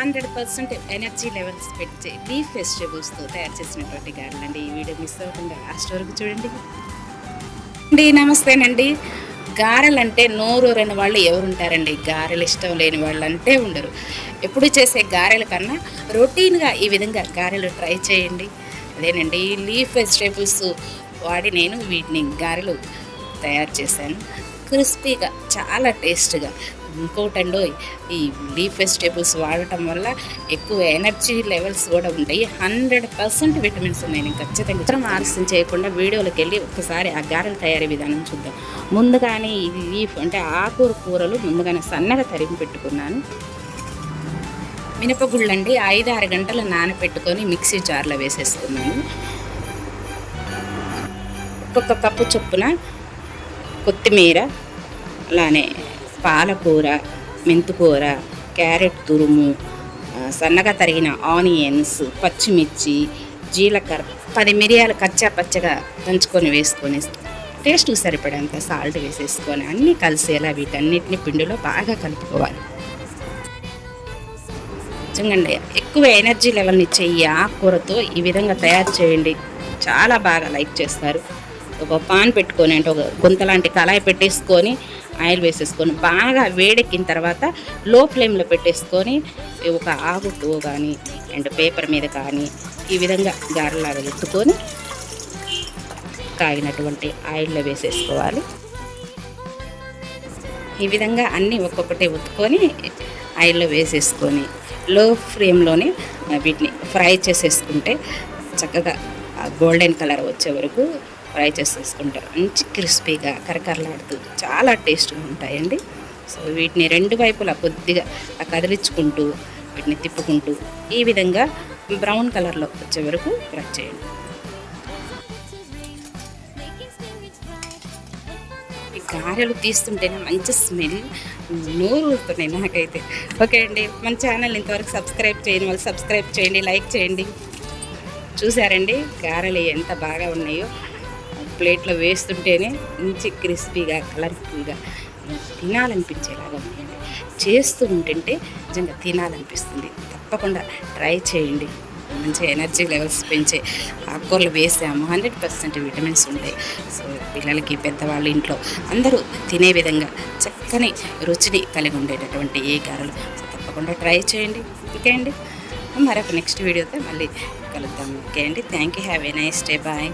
Hundred percent energy levels పెంచే leaf వెజిటేబుల్స్తో తయారు చేసినటువంటి గారెలు అండి ఈ వీడియో మిస్ అవ్వకుండా లాస్ట్ వరకు చూడండి. అండి నమస్తేనండి. గారెలు అంటే నోరూరని వాళ్ళు ఎవరుంటారండి? గారెలు ఇష్టం లేని వాళ్ళు అంటే ఉండరు. ఎప్పుడు చేసే గారెల కన్నా రొటీన్గా ఈ విధంగా గారెలు ట్రై చేయండి. అదేనండి లీఫ్ వెజిటేబుల్స్ వాడి నేను వీటిని గారెలు తయారు చేశాను. క్రిస్పీగా చాలా టేస్ట్గా. ఇంకోటండో ఈ లీఫ్ వెజిటేబుల్స్ వాడటం వల్ల ఎక్కువ ఎనర్జీ లెవెల్స్ కూడా ఉంటాయి. హండ్రెడ్ పర్సెంట్ విటమిన్స్ ఉన్నాయి. నేను ఖచ్చితంగా ఇతరం ఆలస్యం చేయకుండా వీడియోలోకి వెళ్ళి ఒకసారి ఆ గారెల తయారీ విధానం చూద్దాం. ముందుగానే ఈ లీఫ్ అంటే ఆకూర కూరలు ముందుగానే సన్నగా తరిగి పెట్టుకున్నాను. మినపగుళ్ళు అండి ఐదు ఆరు గంటలు నానబెట్టుకొని మిక్సీ జార్లో వేసేసుకున్నాను. ఒక్కొక్క కప్పు చొప్పున కొత్తిమీర అలానే పాలకూర మెంతుకూర క్యారెట్ తురుము సన్నగా తరిగిన ఆనియన్స్ పచ్చిమిర్చి జీలకర్ర పది మిరియాలు కచ్చా పచ్చగా దంచుకొని వేసుకొని టేస్ట్కి సరిపడేంత సాల్ట్ వేసేసుకొని అన్నీ కలిసేలా వీటన్నిటిని పిండిలో బాగా కలుపుకోవాలి. నిజంగా ఎక్కువ ఎనర్జీ లెవెల్ని చెయ్యి ఈ ఆకుకూరతో ఈ విధంగా తయారు చేయండి. చాలా బాగా లైక్ చేస్తారు. ఒక పాన్ పెట్టుకొని అంటే ఒక గుంత లాంటి కళాయి పెట్టేసుకొని ఆయిల్ వేసేసుకొని బాగా వేడెక్కిన తర్వాత లో ఫ్లేమ్లో పెట్టేసుకొని ఒక ఆకుతో కానీ అండ్ పేపర్ మీద కానీ ఈ విధంగా గారెలాగా ఎత్తుకొని కాగినటువంటి ఆయిల్లో వేసేసుకోవాలి. ఈ విధంగా అన్నీ ఒక్కొక్కటి ఉత్తుకొని ఆయిల్లో వేసేసుకొని లో ఫ్లేమ్లోనే వీటిని ఫ్రై చేసేసుకుంటే చక్కగా గోల్డెన్ కలర్ వచ్చే వరకు ఫ్రై చేసేసుకుంటారు. మంచి క్రిస్పీగా కరకరలాడుతూ చాలా టేస్ట్గా ఉంటాయండి. సో వీటిని రెండు వైపులా కొద్దిగా కదిలించుకుంటూ వీటిని తిప్పుకుంటూ ఈ విధంగా బ్రౌన్ కలర్లో వచ్చే వరకు ఫ్రై చేయండి. ఈ గారెలు తీస్తుంటేనే మంచి స్మెల్ నోరు ఊరుతున్నాయి నాకైతే. ఓకే అండి మన ఛానల్ ఇంతవరకు సబ్స్క్రైబ్ చేయని వాళ్ళు సబ్స్క్రైబ్ చేయండి లైక్ చేయండి. చూసారండి గారెలు ఎంత బాగా ఉన్నాయో. ప్లేట్లో వేస్తుంటేనే మంచి క్రిస్పీగా కలర్ఫుల్గా తినాలనిపించేలాగా ఉన్నాయండి చేస్తూ ఉంటుంటే నిజంగా తినాలనిపిస్తుంది. తప్పకుండా ట్రై చేయండి. మంచి ఎనర్జీ లెవెల్స్ పెంచే ఆకుకూరలు వేసాము. హండ్రెడ్ పర్సెంట్ విటమిన్స్ ఉంటాయి. సో పిల్లలకి పెద్దవాళ్ళు ఇంట్లో అందరూ తినే విధంగా చక్కని రుచిని కలిగి ఉండేటటువంటి ఏ కారలు సో తప్పకుండా ట్రై చేయండి. ఓకే అండి? మరొక నెక్స్ట్ వీడియోతో మళ్ళీ కలుద్దాం. ఓకే అండి? Thank you. Have a nice day. Bye.